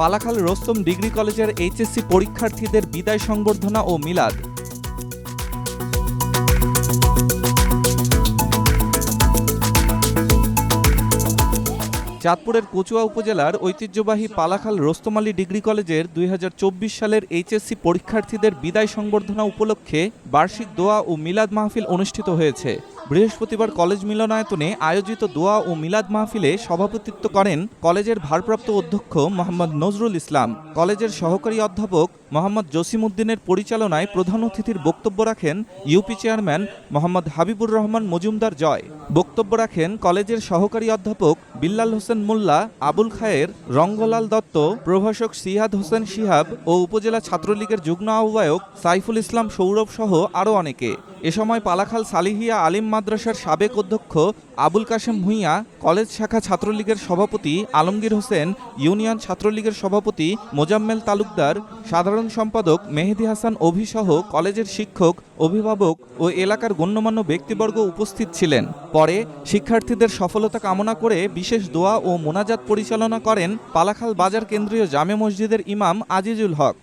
Palakhal Rostam degree কলেজের HSC পরীক্ষার্থীদের বিদায় সংবর্ধনা ও মিলাদ। চাঁদপুরের কচুয়া উপজেলার ঐতিহ্যবাহী পালাখাল রোস্তম আলী ডিগ্রি কলেজের দুই হাজার চব্বিশ সালের এইচএসসি পরীক্ষার্থীদের বিদায় সংবর্ধনা উপলক্ষে বার্ষিক দোয়া ও মিলাদ মাহফিল অনুষ্ঠিত হয়েছে। বৃহস্পতিবার কলেজ মিলনায়তনে আয়োজিত দোয়া ও মিলাদ মাহফিলে সভাপতিত্ব করেন কলেজের ভারপ্রাপ্ত অধ্যক্ষ মোহাম্মদ নজরুল ইসলাম। কলেজের সহকারী অধ্যাপক মোহাম্মদ জসিমউদ্দিনের পরিচালনায় প্রধান অতিথির বক্তব্য রাখেন ইউপি চেয়ারম্যান মোহাম্মদ হাবিবুর রহমান মজুমদার জয়। বক্তব্য রাখেন কলেজের সহকারী অধ্যাপক বিল্লাল হোসেন মোল্লা, আবুল খায়ের, রঙ্গলাল দত্ত, প্রভাষক সিহাদ হোসেন শিহাব ও উপজেলা ছাত্রলীগের যুগ্ম আহ্বায়ক সাইফুল ইসলাম সৌরভ সহ আরও অনেকে। এ সময় পালাখাল সালিহিয়া আলিম মাদ্রাসার সাবেক অধ্যক্ষ আবুল কাশেম ভূঁইয়া, কলেজ শাখা ছাত্রলীগের সভাপতি আলমগীর হোসেন, ইউনিয়ন ছাত্রলীগের সভাপতি মোজাম্মেল তালুকদার, সাধারণ সম্পাদক মেহেদি হাসান অভিসহ কলেজের শিক্ষক, অভিভাবক ও এলাকার গণ্যমান্য ব্যক্তিবর্গ উপস্থিত ছিলেন। পরে শিক্ষার্থীদের সফলতা কামনা করে বিশেষ দোয়া ও মোনাজাত পরিচালনা করেন পালাখাল বাজার কেন্দ্রীয় জামে মসজিদের ইমাম আজিজুল হক।